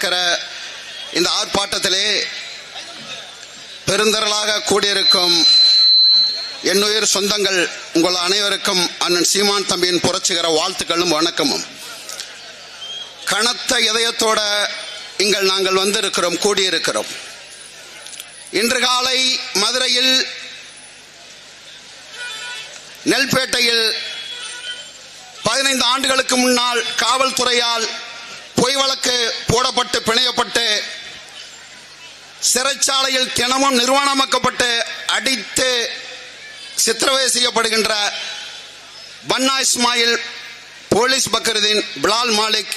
நடக்கிற இந்த ஆர்ப்பாட்டத்திலே பெருந்திரளாக கூடியிருக்கும் என்னுயிர் சொந்தங்கள் உங்கள் அனைவருக்கும் அண்ணன் சீமான் தம்பியின் புரட்சிகர வாழ்த்துக்களும் வணக்கமும். கனத்த இதயத்தோட இங்கள் நாங்கள் வந்திருக்கிறோம் கூடியிருக்கிறோம். இன்று காலை மதுரையில் நெல்பேட்டையில் பதினைந்து ஆண்டுகளுக்கு முன்னால் காவல்துறையால் பொய் வழக்கு போடப்பட்டு பிணையப்பட்டு சிறைச்சாலையில் தினமும் நிர்வாணமாக்கப்பட்டு அடித்து சித்திரவதை செய்யப்படுகின்ற பன்னா இஸ்மாயில் போலீஸ் பக்ரதீன் பிலால் மாலிக்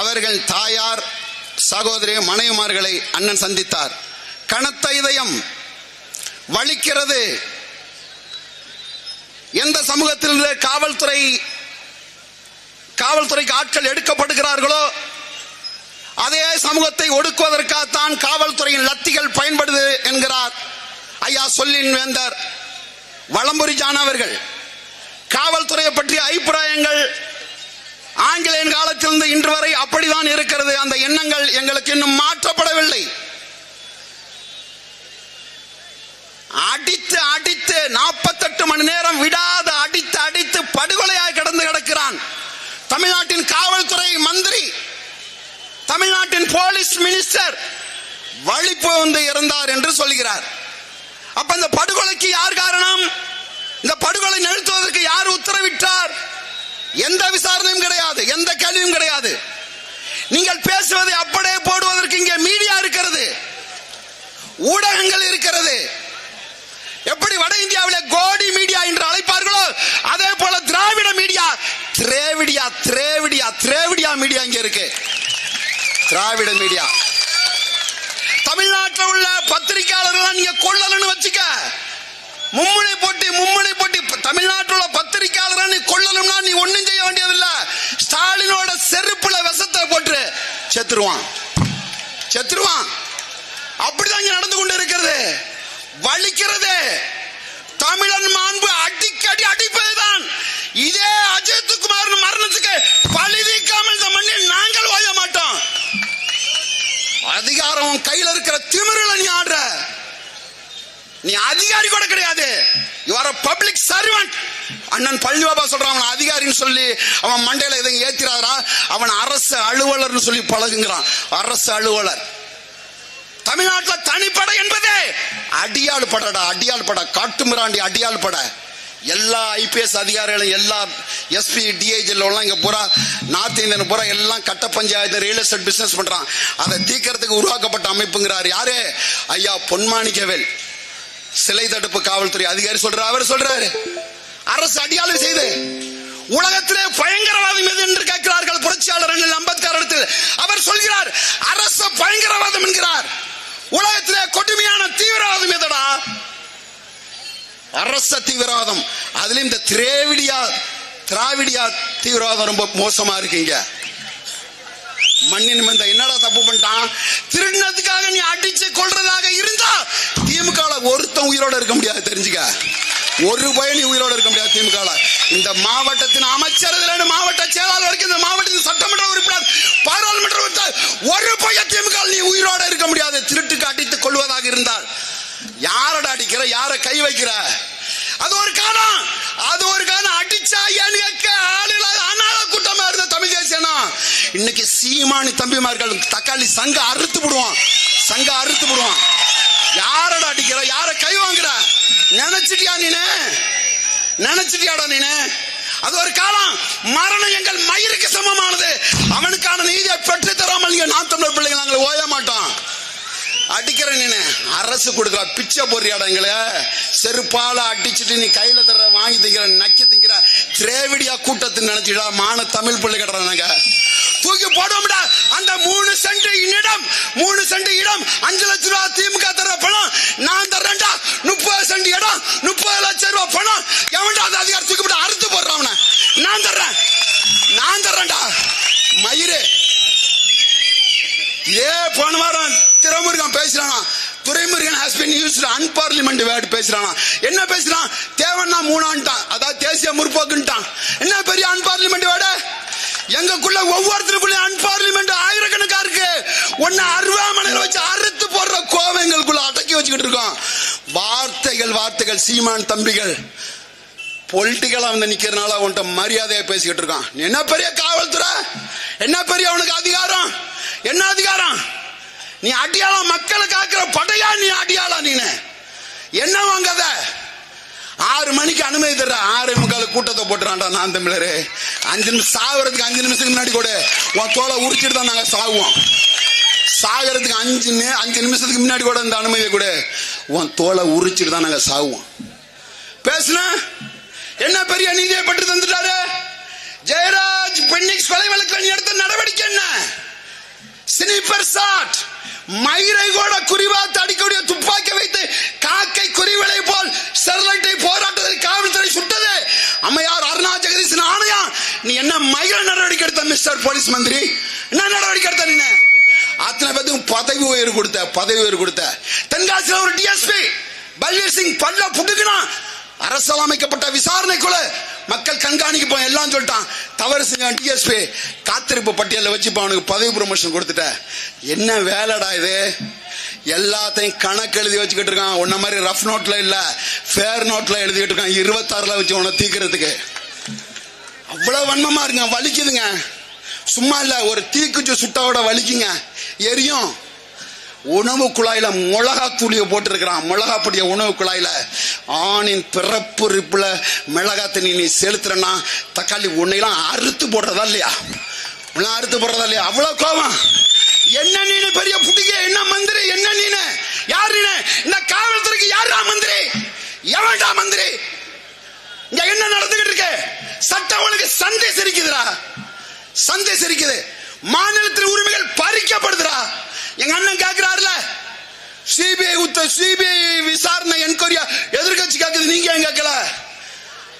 அவர்கள் தாயார் சகோதரி மனைவிமார்களை அண்ணன் சந்தித்தார். கனத்த இதயம் வலிக்கிறது. எந்த சமூகத்திலிருந்து காவல்துறை காவல்துறைக்கு ஆட்கள் எடுக்கப்படுகிறார்களோ அதே சமூகத்தை ஒடுக்குவதற்காகத்தான் காவல்துறையின் லத்திகள் பயன்படுது என்கிறார் ஐயா சொல்லின் வேந்தர் வளம்புரி ஜான் அவர்கள். காவல்துறையை பற்றிய அபிப்பிராயங்கள் ஆங்கிலேயன் காலத்திலிருந்து இன்று வரை அப்படிதான் இருக்கிறது. அந்த எண்ணங்கள் எங்களுக்கு இன்னும் மாற்றப்படவில்லை. அடித்து அடித்து நாற்பத்தெட்டு மணி நேரம் விடாத அடித்து அடித்து படுகொலையாய் கிடந்து கிடக்கிறான். தமிழ்நாட்டின் காவல்துறை மந்திரி தமிழ்நாட்டின் போலீஸ் மினிஸ்டர் வழிப்பு வந்து இறந்தார் என்று சொல்கிறார். அப்ப இந்த படுகொலைக்கு யார் காரணம்? இந்த படுகொலை நிறுத்துவதற்கு யார் உத்தரவிட்டார்? எந்த விசாரணையும் கிடையாது எந்த கேள்வியும் கிடையாது. நீங்கள் பேசுவதை அப்படியே போடுவதற்கு இங்கே மீடியா இருக்கிறது ஊடகங்கள் இருக்கிறது. எப்படி வட இந்தியாவில் கோடி மீடியா என்று அழைப்பார்களோ அதே போல திராவிட மீடியா திரேவிடியா திரேவிடியா திரேவிடியா மீடியா இங்க இருக்கு. திராவிட மீடியா. தமிழ்நாட்டில் உள்ள பத்திரிகையாளர்கள் நீங்க கொள்ளலன்னு வச்சுக்க. மும்முனை போட்டி மும்முனை போட்டி. தமிழ்நாட்டில் உள்ள பத்திரிகையாளர்கள் நீ கொள்ளலும்னா நீ ஒண்ணும் செய்ய வேண்டியதில்லை. ஸ்டாலினோட செருப்புல விஷத்தை போட்டு செத்துருவான். செத்துருவான். அப்படிதான் இங்க நடந்து கொண்டு இருக்கிறது. வலிக்கிறது. தமிழன் மாண்பு அடிக்கடி அடிப்பதுதான். இதே அஜித்குமார் மரணத்துக்கு பழிவிக்காமல் இந்த மண்ணில் நாங்கள் ஓய மாட்டோம். அதிகாரம் கையில் இருக்கிற திமிரில் நீ ஆடுற. நீ அதிகாரி கூட கிடையாது. யுவர் அ பப்ளிக் சர்வெண்ட் அண்ணன் பழனிபாபா சொல்றான் அவன் அதிகாரின்னு சொல்லி அவன் மண்டையில எதையும் ஏத்திராதா அவன் அரசு அலுவலர்னு சொல்லி பழகுங்கிறான். அரசு அலுவலர். தமிழ்நாட்டில் தனிப்படை என்பதே. அடியாள் படடா அடியாள் பட காட்டுமிராண்டி அடியாள் பட. எல்லா ஐபிஎஸ் அதிகாரிகளும் எல்லா எஸ்பி டிஐஜில எல்லாம் இங்க பூரா நார்த் இந்தியன் பூரா எல்லாம் கட்ட பஞ்சாயத்து ரியல் எஸ்டேட் பிசினஸ் பண்றான். அதை தீக்கிறதுக்கு உருவாக்கப்பட்ட அமைப்புங்கிறார் யாரு? ஐயா பொன்மாணிக்கவேல் சிலை தடுப்பு காவல்துறை அதிகாரி சொல்றாரு அவர் சொல்றாரு. அரசு அடியாளம் செய்து உலகத்திலே பயங்கரவாதம் எது என்று கேட்கிறார்கள்? புரட்சியாளர் அண்ணல் அம்பேத்கர் இடத்தில் அவர் சொல்கிறார் அரசு பயங்கரவாதம் என்கிறார். உலகத்திலே கொடுமையான தீவிரவாதம் எதுடா? அரச தீவிரவாதம். அதுலயும் இந்த திரேவிடியா திராவிடியா தீவிரவாதம் ரொம்ப மோசமா இருக்கீங்க. மண்ணின் மந்த என்னடா தப்பு பண்ணிட்டான்? திருடினதுக்காக நீ அடிச்சு கொள்றதாக இருந்தா திமுக ஒருத்தன் உயிரோட இருக்க முடியாது தெரிஞ்சுக்க. ஒரு பயணி உயிரோட இருக்க முடியாது திமுக இந்த மாவட்டத்தின் அமைச்சர் மாவட்ட செயலாளர் வரைக்கும் இந்த மாவட்டத்தின் சட்டமன்ற உறுப்பினர் பாராளுமன்ற உறுப்பினர் ஒரு பைய திமுக நீ உயிரோட இருக்க முடியாது திருட்டுக்கு அடித்துக் கொள்வதாக இருந்தால் யாரட அடிக்கிற யார கை வைக்கிற அது ஒரு காரணம் அது ஒரு காரணம் அடிச்சா ஏன்னு கேட்க அனாத கூட்டமா இருந்த தமிழ் தேசியனா? இன்னைக்கு சீமானி தம்பிமார்கள் தக்காளி சங்க அறுத்து விடுவான் சங்க அறுத்து விடுவான் யாரட அடிக்கிற? யார கை வாங்குற? நினைச்சிட்டியா நீனு? நினைச்சிட்டியாடா நீனு? அது ஒரு காலம் மரணம் எங்கள் மயிருக்கு சமமானது. அவனுக்கான நீதியை பெற்று தராமல் இங்க நாம் தமிழர் பிள்ளைங்க நாங்கள் ஓய மாட்டோம். அடிக்கிற நீனு? அரசு கொடுக்குற பிச்சை பொறியாடா எங்களை? செருப்பால அடிச்சுட்டு நீ கையில தர வாங்கி திங்கிற நக்கி திங்கிற திரேவிடியா கூட்டத்தை நினைச்சிடா மான தமிழ் பிள்ளை கட்டுறாங்க தூக்கி போடுவோம்டா. அந்த மூணு சென்ட் இடம் மூணு சென்ட் இடம் அஞ்சு லட்ச ரூபா திமுக தர பணம் நான் தர்றேன்டா. முப்பது சென்ட் இடம் முப்பது லட்சம் ரூபா பணம். எவன்டா அந்த அதிகாரம் தூக்கி போட்டு அறுத்து போடுறான் நான் தர்றேன். நான் தர்றேன்டா. மயிறு. இதே போன வாரம் Thirumurugan பேசுறானா? Duraimurugan has been use unparliament word பேசுறானா? என்ன பேசுறான்? தேவன்னா மூணான்ட்டான். அதாவது தேசிய முற்போக்குன்ட்டான். என்ன பெரிய அன்பார்லிமெண்ட் வேர்டு எங்கக்குள்ள ஒவ்வொருத்தருக்குள்ள அன்பார்லிமெண்ட் ஆயிரக்கணக்கா இருக்கு. ஒன்னு அருவாமனையில் வச்சு அறுத்து போடுற கோவம் எங்களுக்குள்ள அடக்கி வச்சுக்கிட்டு இருக்கோம். வார்த்தைகள் வார்த்தைகள் சீமான் தம்பிகள். பொலிட்டிக்கலா வந்து நிக்கிறனால உன்கிட்ட மரியாதையா பேசிக்கிட்டு இருக்கான். என்ன பெரிய காவல்துறை? என்ன பெரிய அவனுக்கு அதிகாரம்? என்ன அதிகாரம்? நீ அடியாளம் மக்களை காக்கிற படையா நீ அடியாளம் நீனு? என்ன வாங்கத? ஆறு மணிக்கு அனுமதி தர்ற. ஆறு முக்கால் கூட்டத்தை போட்டுறான்டா நான் தமிழரு. அஞ்சு நிமிஷம் சாகுறதுக்கு அஞ்சு நிமிஷத்துக்கு முன்னாடி கூட. உன் தோலை உரிச்சிட்டு தான் நாங்க சாகுவோம். சாகிறதுக்கு அஞ்சு அஞ்சு நிமிஷத்துக்கு முன்னாடி கூட இந்த அனுமதியை கூட. உன் தோலை உரிச்சிட்டு தான் நாங்க சாகுவோம். பேசுன? என்ன பெரிய நீதியை பற்றி தந்துட்டாரு? ஜெயராஜ் பெண்ணிக்ஸ் கொலை வழக்கில் நீ எடுத்த நடவடிக்கை என்ன? ஸ்னிப்பர் சாட் மயிரை கூட குறிவாத்து அடிக்கக்கூடிய துப்பாக்கி வைத்து காக்கை குறிவிலை போல் ஸ்டெர்லைட்டை போராட்டத்தில் காவல்துறை சுட்டது. அம்மையார் அருணா ஜெகதீசன் ஆணையா நீ என்ன மயிர நடவடிக்கை எடுத்த மிஸ்டர் போலீஸ் மந்திரி? என்ன நடவடிக்கை எடுத்த நீ அத்தனை பேத்துக்கும் பதவி உயர்வு கொடுத்த பதவி உயர்வு கொடுத்த. தென்காசியில் ஒரு டிஎஸ்பி பல்வீர் சிங் பல்ல புடுக்கினா அரசால் அமைக்கப்பட்ட விசாரணை குழு மக்கள் கண்காணிக்கப்போம் எல்லாம் சொல்லிட்டான். தவறு செஞ்சான் டிஎஸ்பி. காத்திருப்பு பட்டியலில் வச்சு அவனுக்கு பதவி ப்ரொமோஷன் கொடுத்துட்ட. என்ன வேலைடா இது? எல்லாத்தையும் கணக்கு எழுதி வச்சுக்கிட்டு இருக்கான். உன்ன மாதிரி ரஃப் நோட்ல இல்ல. ஃபேர் நோட்ல எழுதிக்கிட்டு இருக்கான். இருபத்தாறுல வச்சு உன்னை தீக்கிறதுக்கு. அவ்வளவு வன்மமா இருங்க வலிக்குதுங்க. சும்மா இல்ல ஒரு தீக்குச்சி சுட்டாவோட வலிக்குங்க. எரியும். உணவு குழாயில மிளகா தூளிய போட்டிருக்கிறான். மிளகா பொடிய உணவு குழாயில ஆணின் பிறப்பு ரிப்புல மிளகா தண்ணி நீ செலுத்துறனா தக்காளி உன்னையெல்லாம் அறுத்து போடுறதா இல்லையா? உன்னை அறுத்து போடுறதா இல்லையா? அவ்வளவு கோவம் என்ன நீனு பெரிய புடிக்க என்ன மந்திரி? என்ன நீனு? யார் நீனு? இந்த காவல்துறைக்கு யாரா மந்திரி? எவன்டா மந்திரி? இங்க என்ன நடந்துகிட்டு இருக்கு? சட்டம் ஒழுங்கு சந்தை சிரிக்குதுடா. சந்தை சிரிக்குது. மாநிலத்தின் உரிமைகள் பறிக்கப்படுதுடா. எங்க அண்ணன் கேக்குறாருல. சிபிஐ உத்த சிபிஐ விசாரணை என்கொயரியா எதிர்கட்சி கேக்குது நீங்க ஏன் கேட்கல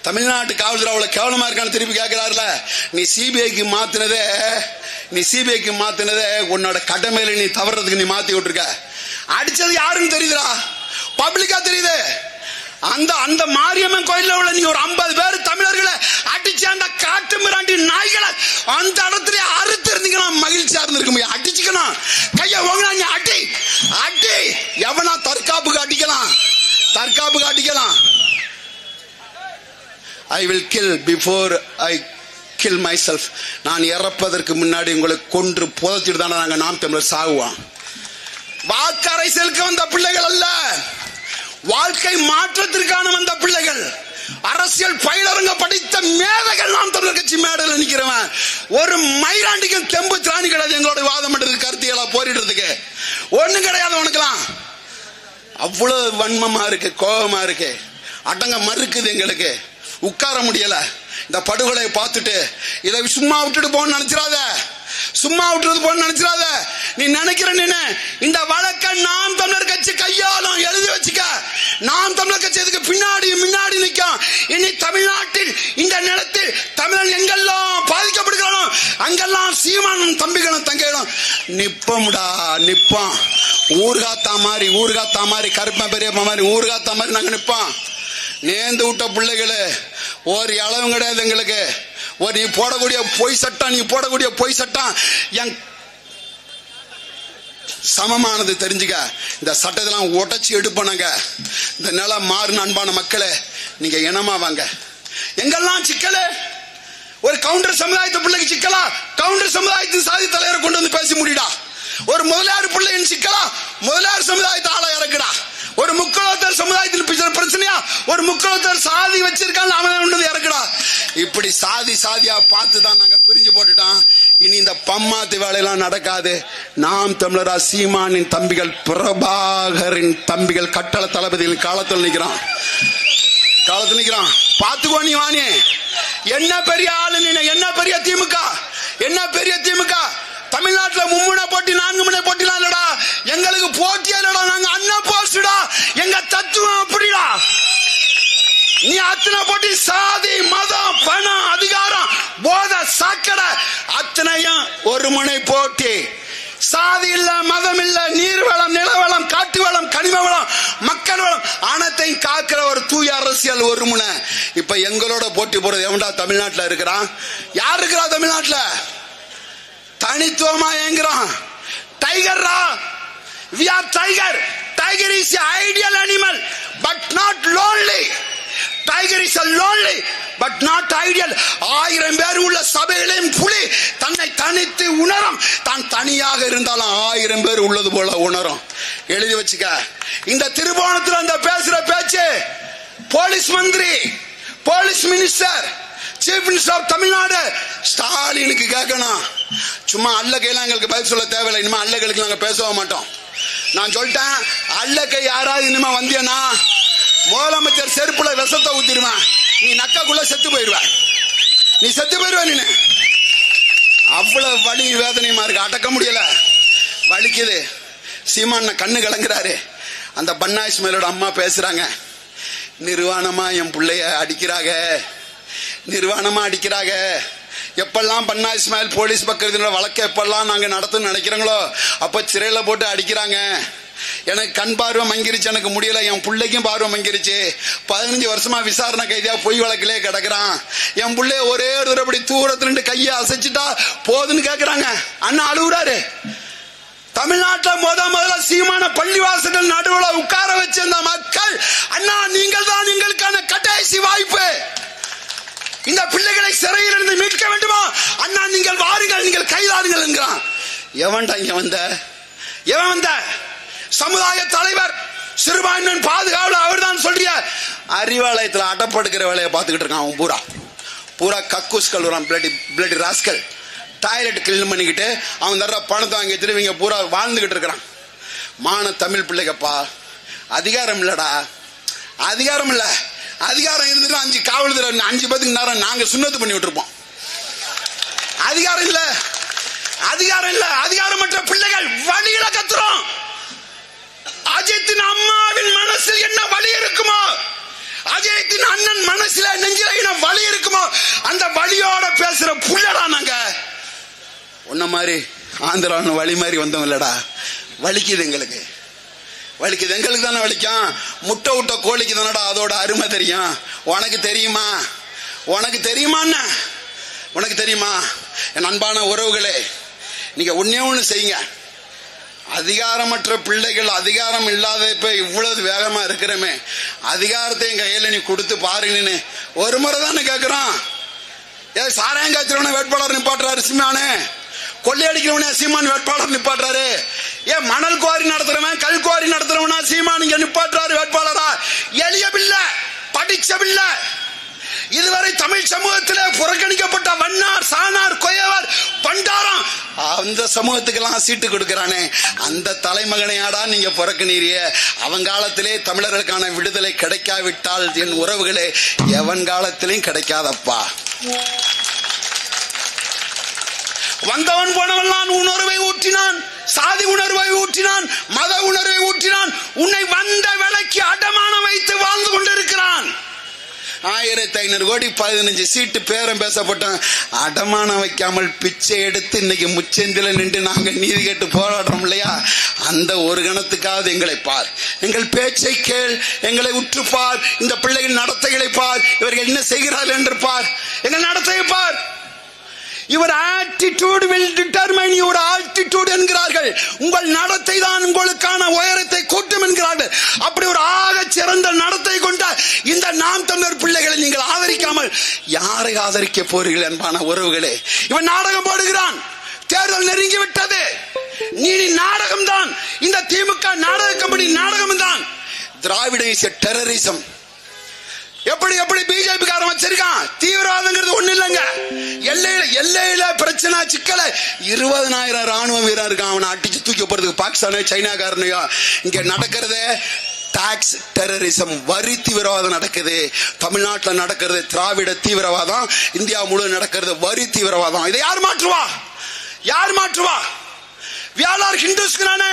தமிழ்நாட்டு காவல்துறை அவ்வளவு கேவலமா இருக்கான்னு திருப்பி கேட்கிறாருல நீ சிபிஐக்கு மாத்தினதே நீ சிபிஐக்கு மாத்தினதே உன்னோட கடமையில நீ தவறதுக்கு நீ மாத்தி விட்டுருக்க. அடிச்சது யாருன்னு தெரியுதுடா. பப்ளிக்கா தெரியுது. அந்த அந்த மாரியம்மன் கோயில்ல உள்ள நீ ஒரு ஐம்பது பேர் I will kill before I kill myself நான் இறப்பதற்கு முன்னாடி உங்களை கொன்று புதைச்சிட்டு தானே நாங்கள் நாம் தமிழர் சாகுவோம். வாக்கரை அரசியலுக்கு வந்த பிள்ளைகள் அல்ல. வாழ்க்கை மாற்றத்திற்கான வந்த பிள்ளைகள். அரசியல் பயிலரங்க படித்த மேதைகள் நாம் தமிழர் கட்சி மேடையில் நிற்கிறவன் ஒரு மயிராண்டிக்கும் தெம்பு திராணி கிடையாது எங்களோட வாதம் பண்றது கருத்தியலா போரிடுறதுக்கு. ஒண்ணும் கிடையாது உனக்குலாம் அவ்வளவு வன்மமா இருக்கு கோபமா இருக்கு. அடங்க மறுக்குது எங்களுக்கு. உட்கார முடியல. இந்த படுகொலையை பார்த்துட்டு இதை சும்மா விட்டுட்டு போன்னு நினைச்சிடாத சும்மா விட்டுறது போன்னு நினைச்சிடாத நீ நினைக்கிற நின்னு இந்த வழக்க நாம் தமிழர் கட்சி கையாளும் எழுதி வச்சுக்க. நாம் தமிழர் கட்சி இதுக்கு பின்னாடி முன்னாடி நிற்கும் இனி தமிழ்நாட்டில் இந்த நிலத்தில் தமிழன் எங்கெல்லாம் பாதிக்கப்படுகிறானோ அங்கெல்லாம் சீமான் தம்பிகளும் தங்கைகளும் நிப்பம்டா நிப்போம். ஊர்காத்தா மாதிரி ஊர்காத்தா மாதிரி கருப்பன் பெரியப்பா மாதிரி ஊர்காத்தா மாதிரி நாங்கள் நிற்போம் நேர்ந்து விட்ட பிள்ளைகளு ஒரு அளவும் கிடையாது எங்களுக்கு. ஒரு நீ போடக்கூடிய பொய் சட்டம் நீ போடக்கூடிய பொய் சட்டம் என் சமமானது தெரிஞ்சுக்க. இந்த சட்டத்தெல்லாம் உடைச்சி எடுப்பணுங்க இந்த நிலம் மாறுன அன்பான மக்களே நீங்க இனமா வாங்க. எங்கெல்லாம் சிக்கலு? ஒரு கவுண்டர் சமுதாயத்து பிள்ளைக்கு சிக்கலா? கவுண்டர் சமுதாயத்தின் சாதி தலைவரை கொண்டு வந்து பேசி முடிடா. ஒரு முதலியார் பிள்ளையின் சிக்கலா? முதலியார் சமுதாயத்தை ஆள இறக்குடா. ஒரு முக்களத்தர் சமுதாயத்தில் பிரச்சனையா? ஒரு முக்களத்தர் சாதி வச்சிருக்காங்க அவன் இறக்குடா. இப்படி சாதி சாதியா பார்த்து தான் நாங்க பிரிஞ்சு போட்டுட்டோம். இனி இந்த பம்மாத்து வேலையெல்லாம் நடக்காது. நாம் தமிழரா சீமானின் தம்பிகள் பிரபாகரின் தம்பிகள் கட்டள தளபதியின் காலத்தில் நிற்கிறான் காலத்துல நிக்கிறான் பாத்துக்கோ நீ வாணி. என்ன பெரிய ஆளு நீ என்ன பெரிய திமுக? என்ன பெரிய திமுக? தமிழ்நாட்டுல மும்முனை போட்டி நான்கு மணி போட்டிலாம் இல்லடா எங்களுக்கு போட்டியே இல்லடா நாங்க அண்ணா போஸ்டா எங்க தத்துவம் அப்படிடா அத்தனை போட்டி சாதி மதம் பணம் அதிகாரம் போத சாக்கடை அத்தனையும் ஒரு முனை போட்டி. சாதி இல்ல மதம் இல்ல நீர் வளம் நிலவளம் காட்டு வளம் கனிம வளம் மக்கள் வளம் அனைத்தையும் காக்கிற ஒரு தூய அரசியல் ஒரு முனை. இப்ப எங்களோட போட்டி போறது எவன்டா தமிழ்நாட்டுல இருக்கிறான்? யார் இருக்கிறா தமிழ்நாட்டுல? தனித்துவமா ஏங்குறான் டைகர்ரா we are tiger tiger is ideal animal but not lonely tiger is lonely but not ideal ஆயிரம் பேர் உள்ள சபையிலையும் புலி. தன்னை தனித்து உணரும். தான் தனியாக இருந்தாலும் ஆயிரம் பேர் உள்ளது போல உணரும். எழுதி வச்சுக்க. இந்த திருவோணத்தில் அந்த பேசுற பேச்சு போலீஸ் மந்திரி police minister chief minister of Tamil Nadu ஸ்டாலினுக்கு கேட்கணும். சும்மா அல்ல கையெல்லாம் எங்களுக்கு பதில் சொல்ல தேவையில்லை. இனிமேல் அல்லகளுக்கு நாங்கள் பேசவே மாட்டோம். நான் சொல்லிட்டேன் அல்லக்கை யாராவது இனிமே வந்தியன்னா முதலமைச்சர் செருப்புல விஷத்தை ஊத்திடுவேன் நீ நக்கக்குள்ள செத்து போயிடுவ. நீ செத்து போயிடுவ நீ அவ்வளவு வலி வேதனையுமா இருக்கு. அடக்க முடியல. வலிக்குது. சீமான் கண்ணு கலங்குறாரு. அந்த பன்னா இஸ்மாயிலோட அம்மா பேசுறாங்க. நிர்வாணமா என் பிள்ளைய அடிக்கிறாங்க. நிர்வாணமா அடிக்கிறாங்க. எப்பெல்லாம் பன்னா இஸ்மாயில் போலீஸ் பக்கத்தினோட வழக்கை எப்பெல்லாம் நாங்க நடத்தணும்னு நினைக்கிறோங்களோ அப்ப சிறையில போட்டு அடிக்கிறாங்க. எனக்கு கண் பார்வை மங்கிருச்சு எனக்கு முடியல என் பிள்ளைக்கும் பார்வை மங்கிருச்சு பதினஞ்சு வருஷமா விசாரணை கைதியா பொய் வழக்கிலே கிடக்குறான். என் பிள்ளைய ஒரே ஒரு அப்படி தூரத்துல கையை அசைச்சிட்டா போதுன்னு கேக்குறாங்க. அண்ணா அழுகுறாரு. தமிழ்நாட்டில் முத முதல்ல சீமான பள்ளிவாசல் நடுவில் உட்கார வச்சிருந்த மக்கள் அண்ணா நீங்கள் தான் எங்களுக்கான கடைசி வாய்ப்பு. இந்த பிள்ளைகளை சிறையில் இருந்து மீட்க வேண்டுமா? அண்ணா நீங்கள் வாருங்கள் நீங்கள் கைதாருங்கள் என்கிறான். எவன்டா இங்க வந்த? எவன் வந்த? சமுதாய தலைவர் சிறுபான்மையின் பாதுகாவல அவர் தான் சொல்றிய அறிவாலயத்துல அடப்படுக்கிற வேலையை பார்த்துக்கிட்டு இருக்கான் அவன் பூரா. பூரா கக்கூஸ் வரான் bloody bloody rascal toilet clean பண்ணிக்கிட்டு அவன் தர்ற பணத்தை வாங்கி வச்சுட்டு இவங்க பூரா வாழ்ந்துக்கிட்டு இருக்கிறான். மான தமிழ் பிள்ளைகப்பா அதிகாரம் இல்லடா. அதிகாரம் இல்லை. அதிகாரம் இருந்துட்டு அஞ்சு காவல்துறை அஞ்சு பேத்துக்கு நேரம் நாங்கள் சுண்ணத்து பண்ணி விட்டுருப்போம். அதிகாரம் இல்ல. அதிகாரம் இல்லை. அதிகாரமற்ற பிள்ளைகள் வழியில கத்துறோம். அஜித்தின் அம்மாவின் மனசில் என்ன வலி இருக்குமோ? அஜயத்தின் அண்ணன் மனசுல நெஞ்சில என்ன வலி இருக்குமோ? அந்த வழியோட பேசுற புள்ளடா நாங்க. உன்ன மாதிரி ஆந்திரான்னு வழி மாதிரி வந்தோம் இல்லடா. வலிக்குது எங்களுக்கு. வலிக்குது. எங்களுக்கு தானே வலிக்கும். முட்டை விட்ட கோழிக்கு தானடா அதோட அருமை தெரியும். உனக்கு தெரியுமா? உனக்கு தெரியுமா உனக்கு தெரியுமா? என் அன்பான உறவுகளே நீங்க ஒன்னே ஒன்று செய்யுங்க. அதிகாரமற்ற பிள்ளைகள் அதிகாரம் இல்லாத இப்போ இவ்வளவு வேகமா இருக்கிறமே. அதிகாரத்தை என் கையில நீ கொடுத்து பாருங்கன்னு ஒரு முறை தானே கேக்குறான். ஏ சாராயம் வேட்பாளர் நிப்பாட்டுறாரு சிம்மானே கொள்ளையடிக்கிறவனே சீமான் வேட்பாளர் நிப்பாட்டுறாரு. ஏன் மணல் குவாரி நடத்துறவன் கல் குவாரி நடத்துறவனா சீமான் இங்க நிப்பாட்டுறாரு வேட்பாளரா? எளிய பிள்ளை படிச்ச பிள்ளை இதுவரை தமிழ் சமூகத்திலே புறக்கணிக்கப்பட்ட வண்ணார் சாணார் கொயவர் பண்டாரம் அந்த சமூகத்துக்கெல்லாம் சீட்டு கொடுக்கிறானே. அந்த தலைமகனையாடா நீங்க புறக்கணீரிய அவன் காலத்திலே தமிழர்களுக்கான விடுதலை கிடைக்காவிட்டால் என் உறவுகளே எவன் காலத்திலையும் கிடைக்காதப்பா. வந்தவன் போனவன் உணர்வை ஊற்றினான் சாதி உணர்வை ஊற்றினான் மத உணர்வை ஊற்றினான் உன்னை வந்த விலைக்கு அடமானம் வைத்து வாழ்ந்து கொண்டிருக்கிறான். ஆயிரத்தி ஐநூறு கோடி பதினஞ்சு சீட்டு பேரம் பேசப்பட்டோம். அடமானம் வைக்காமல் பிச்சை எடுத்து இன்னைக்கு முச்சந்தில நின்று நாங்க நீதி கேட்டு போராடுறோம் இல்லையா? அந்த ஒரு கணத்துக்காவது எங்களை பார். எங்கள் பேச்சை கேள் எங்களை உற்று பார். இந்த பிள்ளைகள் நடத்தைகளை பார். இவர்கள் என்ன செய்கிறார்கள் என்று பார். எங்கள் நடத்தையை பார். யுவர் ஆட்டிடியூட் வில் டிட்டர்மைன் ஆதரிக்க போறீர்கள் அன்பான உறவுகளே. இவன் நாடகம் போடுகிறான். தேர்தல் நெருங்கி விட்டது நீ நாடகம் தான் இந்த திமுக நாடக கம்பெனி நாடகம் தான் திராவிட டெரரிசம் எப்படி எப்படி பிஜேபி காரன் வச்சிருக்கான்? தீவிரவாதங்கிறது ஒண்ணு இல்லைங்க. எல்லையில எல்லையில பிரச்சனை சிக்கல. இருபதனாயிரம் ராணுவ வீரர் இருக்கான் அவனை அடிச்சு தூக்கி போறதுக்கு பாகிஸ்தானு சைனாக்காரனையோ? இங்க நடக்கிறதே டாக்ஸ் டெரரிசம் வரி தீவிரவாதம் நடக்குது. தமிழ்நாட்டில் நடக்கிறது திராவிட தீவிரவாதம் இந்தியா முழு நடக்கிறது வரி தீவிரவாதம். இதை யார் மாற்றுவா? யார் மாற்றுவா? வியாழார் ஹிந்துஸ்க்கு நானே.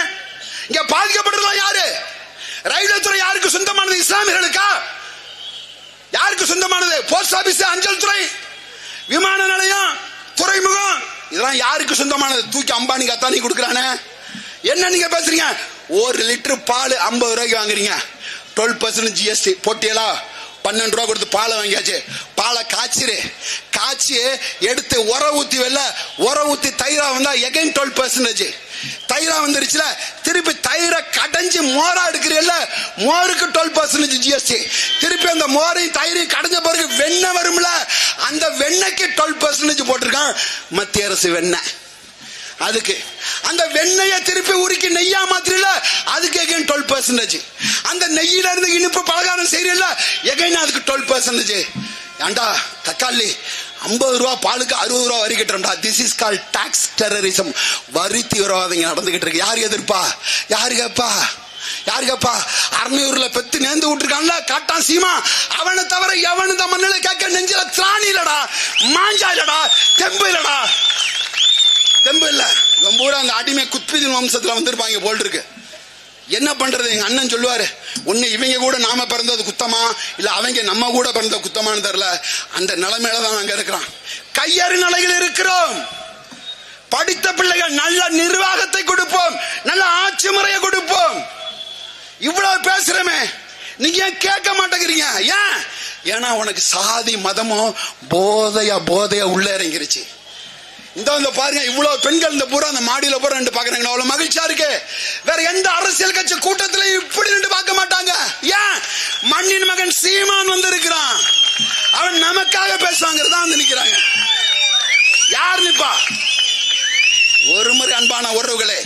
இங்க பாதிக்கப்படுறதுலாம் யாரு? ரயில்வே துறை யாருக்கு சொந்தமானது? இஸ்லாமியர்களுக்கா? யாருக்கு சொந்தமானது? போஸ்ட் ஆபீஸ் அஞ்சல் துறை. விமான நிலையம் துறைமுகம். இதெல்லாம் யாருக்கு சொந்தமானது? தூக்கி அம்பானி அத்தானி கொடுக்குறானே. என்ன நீங்க பேசுறீங்க? ஒரு லிட்டர் பால் ஐம்பது ரூபாய்க்கு வாங்குறீங்க. டுவெல் பர்சன்ட் ஜிஎஸ்டி போட்டியலா? பன்னெண்டு ரூபா கொடுத்து பாலை வாங்கியாச்சு. பாலை காய்ச்சிரு. காய்ச்சி எடுத்து உர ஊற்றி வெளில உர ஊற்றி தயிரா வந்தால் எகைன் டுவெல் பர்சன்டேஜ் தயிரா வந்துருச்சுல திருப்பி தயிரை கடைஞ்சி மோரா எடுக்கிறீல்ல மோருக்கு டுவெல் பர்சன்டேஜ் ஜிஎஸ்டி திருப்பி அந்த மோரையும் தயிரையும் கடைஞ்ச பிறகு வெண்ணெய் வரும்ல அந்த வெண்ணெய்க்கு டுவெல் பர்சன்டேஜ் போட்டிருக்கான். மத்திய அரசு வெண்ணெய். அதுக்கு. அந்த வெண்ணெயை திருப்பி உருக்கி நெய்யா மாத்திரல அதுக்கு எகைன் டுவெல் பர்சன்டேஜ் அந்த நெய்யில இருந்து இனிப்பு பலகாரம் செய்யறல எகைன் அதுக்கு டுவெல் பர்சன்டேஜ் ஏண்டா தக்காளி ஐம்பது ரூபா பாலுக்கு அறுபது ரூபா வரி கட்டுறோம்டா this is call tax terrorism வரி தீவிரவாதம் நடந்துகிட்டு இருக்கு. யார் எதிர்ப்பா? யாரு கேப்பா? யாரு கேப்பா? அறுநூறுல பெத்து நேர்ந்து விட்டுருக்கான்ல காட்டான் சீமா. அவனை தவிர எவனு இந்த மண்ணில கேட்க நெஞ்சில திராணி இல்லடா மாஞ்சா இல்லடா தெம்பு இல்லடா. தெம்பு இல்ல. இவன் பூரா அந்த அடிமை குத்பிதின் வம்சத்துல வந்திருப்பாங்க போல் இருக்கு என்ன பண்றது? எங்க அண்ணன் சொல்லுவாரு ஒண்ணு இவங்க கூட நாம பிறந்தது குத்தமா? இல்ல அவங்க நம்ம கூட பிறந்த குத்தமான்னு தெரியல. அந்த நிலைமையில தான் அங்க இருக்கிறான் கையறு நிலையில் இருக்கிறோம். படித்த பிள்ளைகள் நல்ல நிர்வாகத்தை கொடுப்போம். நல்ல ஆட்சி முறையை கொடுப்போம். இவ்வளவு பேசுறமே. நீங்க ஏன் கேட்க மாட்டேங்கிறீங்க? ஏன்? ஏன்னா உனக்கு சாதி மதமும் போதையா போதையா உள்ள இறங்கிருச்சு. இந்த வந்து பாருங்க இவ்வளவு பெண்கள் இந்த பூரா அந்த மாடியில பூரா ரெண்டு பாக்குறாங்க அவ்வளவு மகிழ்ச்சியா இருக்கு. வேற எந்த அரசியல் கட்சி கூட்டத்துல இப்படி ரெண்டு பார்க்க மாட்டாங்க. ஏன்? மண்ணின் மகன் சீமான் வந்து இருக்கிறான் அவன் நமக்காக பேசுவாங்கிறதா வந்து நிக்கிறாங்க. யார் நிப்பா? ஒரு முறை அன்பான உறவுகளே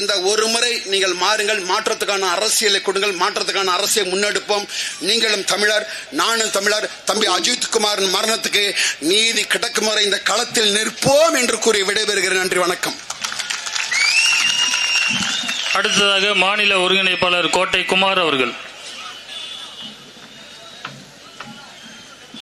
இந்த ஒரு முறை நீங்கள் மாறுங்கள் மாற்றத்துக்கான அரசியலை கொடுங்கள் மாற்றத்துக்கான அரசியல் முன்னெடுப்போம். நீங்களும் தமிழர் நானும் தமிழர் தம்பி அஜித் குமாரின் மரணத்துக்கு நீதி கிடைக்கும் வரை இந்த களத்தில் நிற்போம் என்று கூறி விடைபெறுகிறேன். நன்றி வணக்கம். அடுத்ததாக மாநில ஒருங்கிணைப்பாளர் கோட்டை குமார் அவர்கள்.